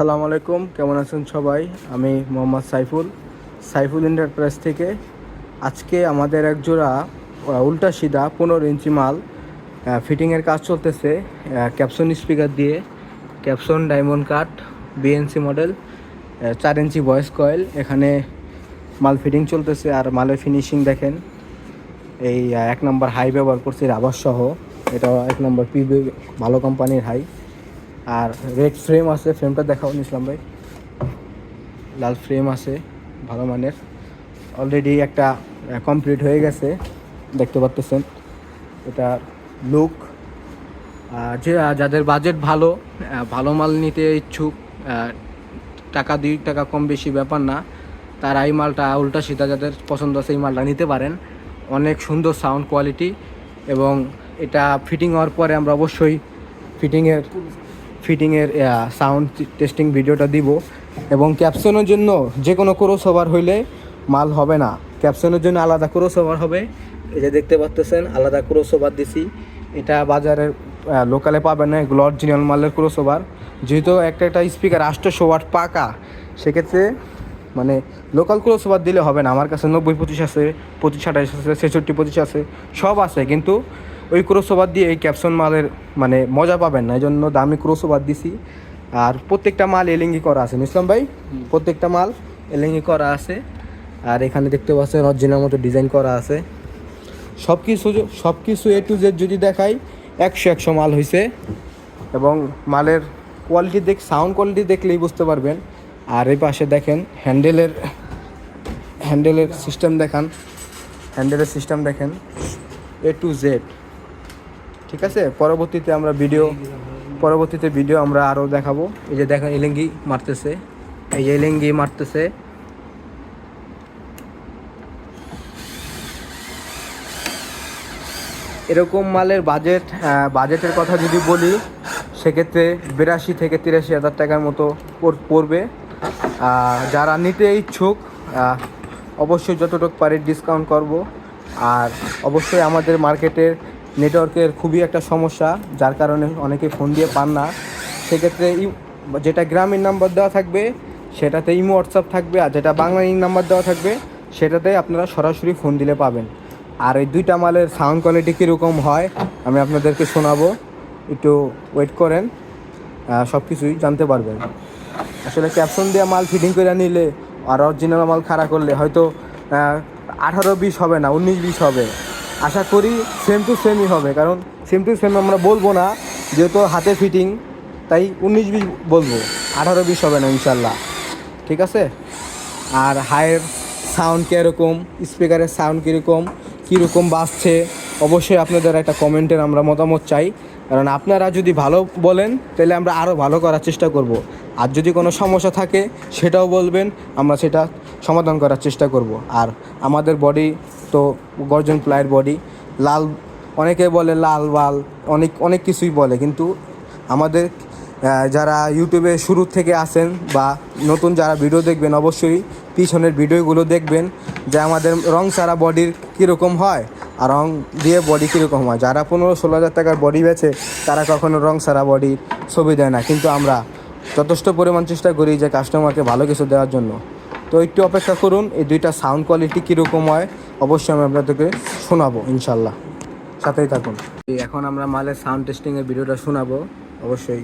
আসসালামু আলাইকুম, কেমন আছেন সবাই? আমি মোহাম্মদ সাইফুল সাইফুল এন্টারপ্রাইজ থেকে। আজকে আমাদের এক জোড়া উল্টা সিধা পনেরো ইঞ্চি মাল ফিটিংয়ের কাজ চলতেছে ক্যাপসন স্পিকার দিয়ে। Capson diamond cut BNC model চার ইঞ্চি ভয়েস কয়েল এখানে মাল ফিটিং চলতেছে আর মালের ফিনিশিং দেখেন। এই এক নম্বর হাই ব্যবহার করছি রাবার সহ। এটা এক নম্বর পিবি ভালো কোম্পানির হাই আর রেড ফ্রেম আছে ফ্রেমটা দেখাও ইসলাম ভাই। লাল ফ্রেম আছে, ভালো মানের। অলরেডি একটা কমপ্লিট হয়ে গেছে, দেখতে পাচ্তেছেন এটা লুক যে যাদের বাজেট ভালো ভালো মাল নিতে ইচ্ছুক টাকা দুই টাকা কম বেশি ব্যাপার না। তারা এই মালটা উল্টা সিধা যাদের পছন্দ আছে এই মালটা নিতে পারেন। অনেক সুন্দর সাউন্ড কোয়ালিটি এবং এটা ফিটিং হওয়ার পরে আমরা অবশ্যই ফিটিংয়ের ফিটিংয়ের সাউন্ড টেস্টিং ভিডিওটা দিব এবং ক্যাপশনের জন্য যে কোনো ক্রস ওভার হইলে মাল হবে না। ক্যাপশনের জন্য আলাদা ক্রস ওভার হবে। এই যে দেখতে পাচ্তেছেন, আলাদা ক্রস ওভার দিছি। এটা বাজারের লোকালে পাবেন না, এগুলো অরিজিনাল মালের ক্রস ওভার যেহেতু একটা একটা স্পিকার আটশোশো ওয়াট পাকা, সেক্ষেত্রে মানে লোকাল ক্রস ওভার দিলে হবে না। আমার কাছে নব্বই পঁচিশ আছে, পঁচিশ আঠাশ আছে, ছেষট্টি পঁচিশ আছে, সব আছে। কিন্তু ওই ক্রস ওভার দিয়ে এই ক্যাপসন মালের মানে মজা পাবেন না এই জন্য দামি ক্রস ওভার দিছি। আর প্রত্যেকটা মাল এলিঙ্গি করা আছে ইসলাম ভাই? প্রত্যেকটা মাল এলিঙ্গি করা আছে। আর এখানে দেখতে পাচ্ছেন অরিজিনাল মতো ডিজাইন করা আছে। সব কিছু সব কিছু এ টু জেড যদি দেখাই একশো একশো মাল হয়েছে এবং মালের কোয়ালিটি দেখ সাউন্ড কোয়ালিটি দেখলেই বুঝতে পারবেন। আর এই পাশে দেখেন হ্যান্ডেলের হ্যান্ডেলের সিস্টেম দেখান। হ্যান্ডেলের সিস্টেম দেখেন। এ টু জেড ঠিক আছে? পরবর্তীতে আমরা ভিডিও পরবর্তীতে ভিডিও আমরা আরও দেখাবো। এই যে দেখেন, এলেঙ্গি মারতেছে। এই যে এলেঙ্গি মারতেছে। এরকম মালের বাজেট বাজেটের কথা যদি বলি, সেক্ষেত্রে বিরাশি থেকে তিরাশি হাজার টাকার মতো পড়বে। যারা নিতে ইচ্ছুক অবশ্যই যতটুকু পারি ডিসকাউন্ট করব। আর অবশ্যই আমাদের মার্কেটের নেটওয়ার্কের খুবই একটা সমস্যা, যার কারণে অনেকে ফোন দিয়ে পান না। সেক্ষেত্রে যেটা গ্রামীণ নাম্বার দেওয়া থাকবে, সেটাতে ইমো হোয়াটসঅ্যাপ থাকবে, আর যেটা বাংলা নাম্বার দেওয়া থাকবে, সেটাতে আপনারা সরাসরি ফোন দিলে পাবেন। আর এই দুইটা মালের সাউন্ড কোয়ালিটি কীরকম হয়, আমি আপনাদেরকে শোনাবো। একটু ওয়েট করেন সব কিছুই জানতে পারবেন। আসলে ক্যাপশন দিয়ে মাল ফিটিং করে নিলে, আর অরিজিনাল মাল খাড়া করলে হয়তো আঠারো বিশ হবে না, উনিশ বিশ হবে। আশা করি সেম টু সেমই হবে, কারণ সেম টু সেম আমরা বলব না, যেহেতু হাতে ফিটিং তাই উনিশ বিশ বলব, আঠারো বিশ হবে না ইনশাল্লাহ, ঠিক আছে? আর হায়ের সাউন্ড কীরকম স্পিকারের সাউন্ড কীরকম কীরকম বাজছে, অবশ্যই আপনাদের একটা কমেন্টের আমরা মতামত চাই, কারণ আপনারা যদি ভালো বলেন, তাহলে আমরা আরও ভালো করার চেষ্টা করব। আর যদি কোনো সমস্যা থাকে, সেটাও বলবেন, আমরা সেটা সমাধান করার চেষ্টা করব। আর আমাদের বডি তো গর্জন প্লায়ের বডি। লাল, অনেকে বলে লাল বাল, অনেক অনেক কিছুই বলে। কিন্তু আমাদের যারা ইউটিউবে শুরু থেকে আসেন বা নতুন যারা ভিডিও দেখবেন, অবশ্যই পিছনের ভিডিওগুলো দেখবেন যে আমাদের রং সারা বডির কীরকম হয় আর রং দিয়ে বডি কীরকম হয়। যারা পনেরো, ষোলো হাজার টাকার বডি বেছে, তারা কখনো রং সারা বডির ছবি দেয় না। কিন্তু আমরা যথেষ্ট পরিমাণ চেষ্টা করি যে কাস্টমারকে ভালো কিছু দেওয়ার জন্য। তো একটু অপেক্ষা করুন, এই দুইটা সাউন্ড কোয়ালিটি কীরকম হয় অবশ্যই আমি আপনাদেরকে শোনাবো, ইনশাল্লাহ। সাথেই থাকুন। এখন আমরা মালের সাউন্ড টেস্টিংয়ের ভিডিওটা শোনাবো, অবশ্যই।